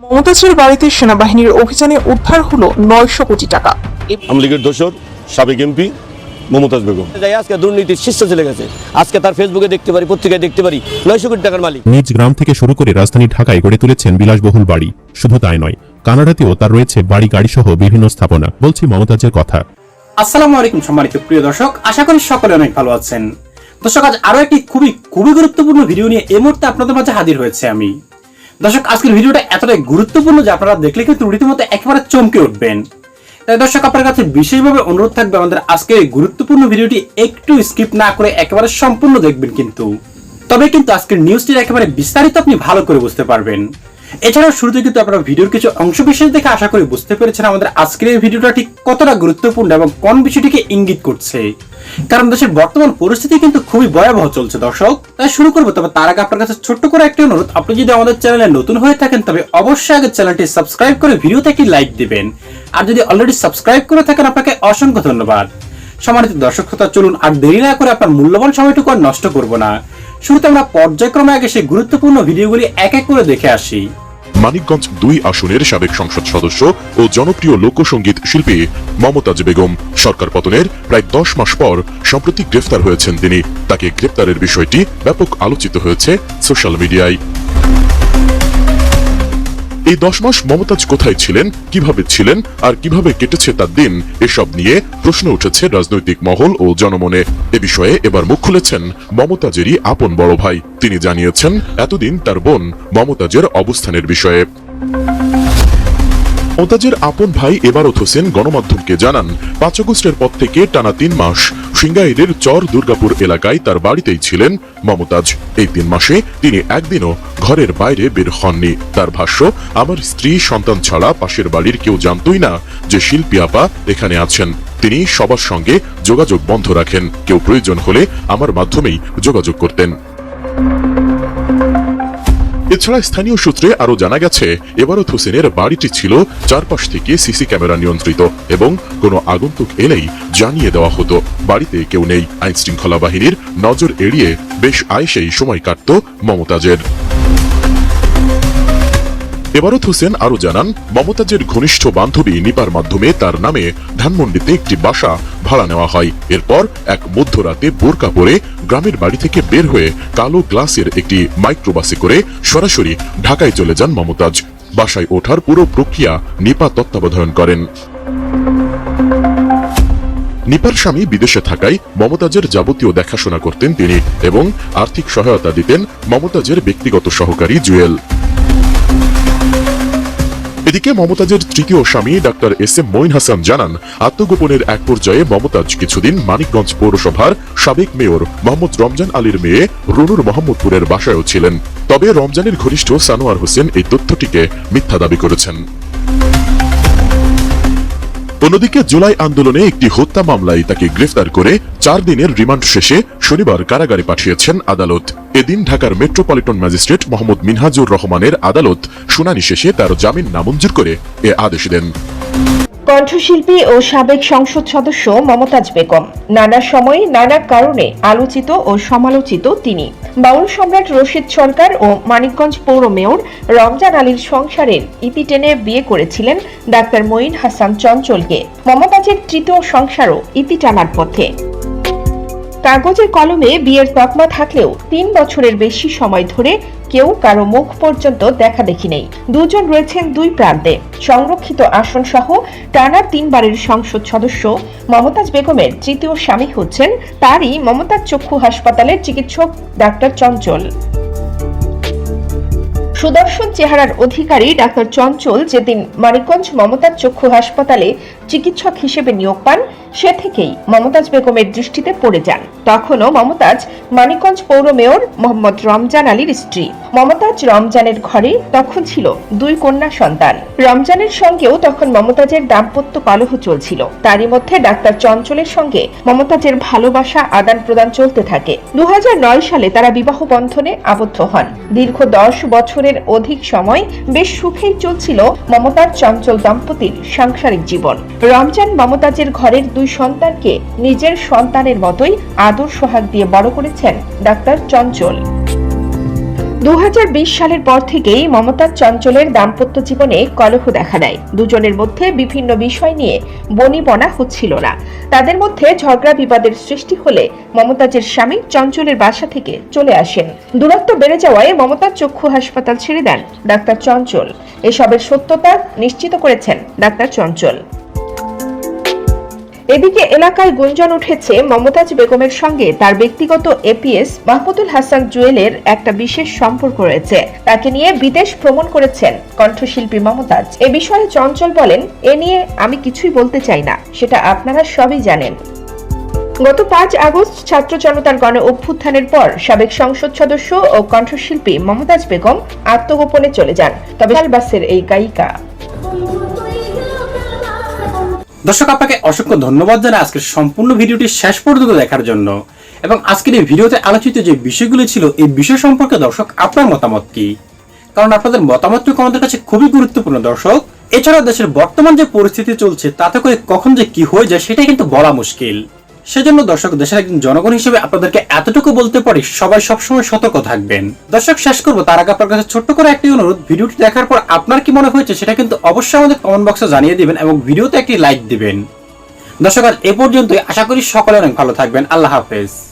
মমতাজের বাড়িতে সেনাবাহিনীর অভিযানে উদ্ধার হলো নয়শো কোটি টাকা। আওয়ামী লীগের দোসর সাবেক এমপি মমতাজ বেগম। যাই আজকে দুর্নীতির শীর্ষে চলে গেছে। আজকে তার ফেসবুকে দেখতে পারি পত্রিকায় দেখতে পারি নয়শো কোটি টাকার মালিক। নিজ গ্রাম থেকে শুরু করে রাজধানী ঢাকায় গড়ে তুলেছেন বিলাসবহুল বাড়ি। শুধু তাই নয় কানাডাতেও তার রয়েছে বাড়ি গাড়ি সহ বিভিন্ন স্থাপনা বলছি মমতাজের কথা। আসসালামু আলাইকুম সম্মানিত প্রিয় দর্শক আশা করি সকলে অনেক ভালো আছেন। দর্শক আজ আরও একটি খুবই খুবই গুরুত্বপূর্ণ ভিডিও নিয়ে এই মুহূর্তে আপনাদের মাঝে হাজির হয়েছে আমি। দর্শক, আজকের ভিডিওটা এতটাই গুরুত্বপূর্ণ যে আপনারা দেখলে কিন্তু রীতিমতো একেবারে চমকে উঠবেন। তাই দর্শক, আপনার কাছে বিশেষভাবে অনুরোধ থাকবে আমাদের আজকে এই গুরুত্বপূর্ণ ভিডিওটি একটু স্কিপ না করে একেবারে সম্পূর্ণ দেখবেন কিন্তু। তবে কিন্তু আজকের নিউজটির একেবারে বিস্তারিত আপনি ভালো করে বুঝতে পারবেন। এছাড়াও শুরুতে কিন্তু আপনারা ভিডিওর কিছু অংশ বিশেষ দেখে আশা করি বুঝতে পেরেছেন আমাদের আজকের এই ভিডিওটা ঠিক কতটা গুরুত্বপূর্ণ এবং কোন বিষয়টিকে ইঙ্গিত করছে। কারণ দেশের বর্তমান পরিস্থিতি কিন্তু খুবই ভয়াবহ চলছে, দর্শক। তাই শুরু করব, তবে তার আগে আপনার কাছে ছোট্ট করে একটি অনুরোধ। আপনি যদি আমাদের চ্যানেলে নতুন হয়ে থাকেন, তবে অবশ্যই আগে চ্যানেলটি সাবস্ক্রাইব করে ভিডিওতে একটি লাইক দিবেন। আর যদি অলরেডি সাবস্ক্রাইব করে থাকেন, আপনাকে অসংখ্য ধন্যবাদ। সম্মানিত দর্শক শ্রোতা, চলুন আর দেরি না করে আপনার মূল্যবান সময়টুকু আর নষ্ট করব না। শুরুতে আমরা পর্যায়ক্রমে আগে সেই গুরুত্বপূর্ণ ভিডিওগুলি এক এক করে দেখে আসি। মানিকগঞ্জ দুই আসনের সাবেক সংসদ সদস্য ও জনপ্রিয় লোকসঙ্গীত শিল্পী মমতাজ বেগম সরকার পতনের প্রায় দশ মাস পর সম্প্রতি গ্রেফতার হয়েছেন তিনি। তাকে গ্রেফতারের বিষয়টি ব্যাপক আলোচিত হয়েছে সোশ্যাল মিডিয়ায়। এই দশ মাস মমতাজ কোথায় ছিলেন, কীভাবে ছিলেন আর কীভাবে কেটেছে তার দিন, এসব নিয়ে প্রশ্ন উঠেছে রাজনৈতিক মহল ও জনমনে। এ বিষয়ে এবার মুখ খুলেছেন মমতাজেরই আপন বড় ভাই। তিনি জানিয়েছেন, এতদিন তার বোন মমতাজের অবস্থানের বিষয়ে। মমতাজের আপন ভাই এবারত হোসেন গণমাধ্যমকে জানান, পাঁচ আগস্টের পর থেকে টানা তিন মাস সিঙ্গাইরের চর দুর্গাপুর এলাকায় তার বাড়িতেই ছিলেন মমতাজ। এই তিন মাসে তিনি একদিনও ঘরের বাইরে বের হননি। তার ভাষ্য, আমার স্ত্রী সন্তান ছাড়া পাশের বাড়ির কেউ জানতই না যে শিল্পী আপা এখানে আছেন। তিনি সবার সঙ্গে যোগাযোগ বন্ধ রাখেন। কেউ প্রয়োজন হলে আমার মাধ্যমেই যোগাযোগ করতেন। এছাড়া স্থানীয় সূত্রে আরও জানা গেছে এবারত হোসেনের বাড়িটি ছিল চারপাশ থেকে সিসি ক্যামেরা নিয়ন্ত্রিত এবং কোনো আগন্তুক এলেই জানিয়ে দেওয়া হতো। বাড়িতে কেউ নেই। আইনশৃঙ্খলা বাহিনীর নজর এড়িয়ে বেশ আয়েসেই সময় কাটত মমতাজের। এবারত হোসেন আরও জানান, মমতাজের ঘনিষ্ঠ বান্ধবী নিপার মাধ্যমে তার নামে ধানমন্ডিতে একটি বাসা ভাড়া নেওয়া হয়। এরপর এক মধ্যরাতে বোরকা পরে গ্রামের বাড়ি থেকে বের হয়ে কালো গ্লাসের একটি মাইক্রোবাসে করে সরাসরি ঢাকায় চলে যান মমতাজ। বাসায় ওঠার পুরো প্রক্রিয়া নিপা তত্ত্বাবধান করেন। নিপার স্বামী বিদেশে থাকায় মমতাজের যাবতীয় দেখাশোনা করতেন তিনি এবং আর্থিক সহায়তা দিতেন মমতাজের ব্যক্তিগত সহকারী জুয়েল। এদিকে মমতাজের তৃতীয় স্বামী doctor S M Moin Hasan জানান, আত্মগোপনের এক পর্যায়ে মমতাজ কিছুদিন মানিকগঞ্জ পৌরসভার সাবেক মেয়র মোহাম্মদ রমজান আলীর মেয়ে রুনুর মোহাম্মদপুরের বাসায়ও ছিলেন। তবে রমজানের ঘনিষ্ঠ সানোয়ার হোসেন এই তথ্যটিকে মিথ্যা দাবি করেছেন। অন্যদিকে জুলাই আন্দোলনে একটি হত্যা মামলায় তাকে গ্রেফতার করে চার দিনের রিমান্ড শেষে শনিবার কারাগারে পাঠিয়েছেন আদালত। এদিন ঢাকার মেট্রোপলিটন ম্যাজিস্ট্রেট মোহাম্মদ মিনহাজুর রহমানের আদালত শুনানি শেষে তার জামিন নামঞ্জুর করে এ আদেশ দেন। কণ্ঠশিল্পী ও সাবেক সংসদ সদস্য মমতাজ বেগম। নানা সময়ে নানা কারণে আলোচিত ও সমালোচিত তিনি। বাউল সম্রাট রশিদ সরকার ও মানিকগঞ্জ পৌর মেয়র রমজান আলীর সংসারের ইতি টেনে বিয়ে করেছিলেন ডাক্তার মঈন হাসান চঞ্চলকে। মমতাজের তৃতীয় সংসারও ইতি টানার পথে। কাগজের কলমে বিয়ের তকমা থাকলেও তিন বছরের বেশি সময় ধরে কেউ কারও মুখ পর্যন্ত দেখা দেখি নেই। দুজন রয়েছেন দুই প্রান্তে। সংরক্ষিত আসন সহ টানা তিনবারের সংসদ সদস্য মমতাজ বেগমের তৃতীয় স্বামী হচ্ছেন তারই মমতাজ চক্ষু হাসপাতালের চিকিৎসক ডাক্তার চঞ্চল। সুদর্শন চেহারার অধিকারী ডাক্তার চঞ্চল যেদিন মানিকগঞ্জ মমতাজ চক্ষু হাসপাতালে চিকিৎসক হিসেবে নিয়োগ পান, সে থেকেই মমতাজ বেগমের দৃষ্টিতে পড়ে যান। তখনও মমতাজ মানিকগঞ্জ পৌর মেয়র মোহাম্মদ রমজান আলীর স্ত্রী। মমতাজ রমজানের ঘরে তখন ছিল দুই কন্যা সন্তান। রমজানের সঙ্গেও তখন মমতাজের দাম্পত্য কলহ চলছিল। তারই মধ্যে ডাক্তার চঞ্চলের সঙ্গে মমতাজের ভালোবাসা আদান প্রদান চলতে থাকে। দু সালে তারা বিবাহ বন্ধনে আবদ্ধ হন। দীর্ঘ দশ বছরের অধিক সময় বেশ সুখেই চলছিল মমতাজ চঞ্চল দম্পতির সাংসারিক জীবন। রমজান মমতাজের ঘরের দুই সন্তানকে নিজের সন্তানের মতোই আদর সোহাগ দিয়ে বড় করেছেন ডাক্তার চঞ্চল। দু সালের পর থেকেই মমতাজ চঞ্চলের দাম্পত্য জীবনে কলহ দেখা দেয়। দুজনের মধ্যে বিভিন্ন বিষয় নিয়ে বনিবনা হচ্ছিল না। তাদের মধ্যে ঝগড়া বিবাদের সৃষ্টি হলে মমতাজের স্বামী চঞ্চলের বাসা থেকে চলে আসেন। দূরত্ব বেড়ে যাওয়ায় মমতাজ চক্ষু হাসপাতাল ছেড়ে দেন ডাক্তার চঞ্চল। এসবের সত্যতা নিশ্চিত করেছেন ডাক্তার চঞ্চল। এদিকে এলাকায় গুঞ্জন উঠেছে মমতাজ বেগমের সঙ্গে তার ব্যক্তিগত এপিএস মাহমুদুল হাসান জুয়েলের একটা বিশেষ সম্পর্ক রয়েছে। তাকে নিয়ে বিদেশ ভ্রমণ করেছেন কণ্ঠশিল্পী মমতাজ। এ বিষয়ে চঞ্চল বলেন, এ নিয়ে আমি কিছুই বলতে চাই না, সেটা আপনারা সবই জানেন। গত পাঁচ আগস্ট ছাত্র জনতার গণ অভ্যুত্থানের পর সাবেক সংসদ সদস্য ও কণ্ঠশিল্পী মমতাজ বেগম আত্মগোপনে চলে যান। তবে শালবাসের এই গায়িকা দর্শক, আপনাকে অসংখ্য ধন্যবাদ জানাই আজকের সম্পূর্ণ ভিডিওটি শেষ পর্যন্ত দেখার জন্য। এবং আজকের এই ভিডিওতে আলোচিত যে বিষয়গুলি ছিল, এই বিষয় সম্পর্কে দর্শক, আপনার মতামত কি? কারণ আপনাদের মতামতটুকু আমাদের কাছে খুবই গুরুত্বপূর্ণ, দর্শক। এছাড়া দেশের বর্তমান যে পরিস্থিতি চলছে, তাতে করে কখন যে কি হয়ে যায় সেটা কিন্তু বলা মুশকিল। সেজন্য দর্শক, দেশের একজন জনগণ হিসেবে আপনাদেরকে এতটুকু বলতে পারি, সবাই সবসময় সতর্ক থাকবেন। দর্শক, শেষ করব। তার আগে আপনার কাছে ছোট্ট করে একটি অনুরোধ, ভিডিওটি দেখার পর আপনার কি মনে হয়েছে সেটা কিন্তু অবশ্যই আমাদের কমেন্ট বক্সে জানিয়ে দিবেন এবং ভিডিওতে একটি লাইক দিবেন। দর্শক আর এ পর্যন্তই। আশা করি সকলে অনেক ভালো থাকবেন। আল্লাহ হাফেজ।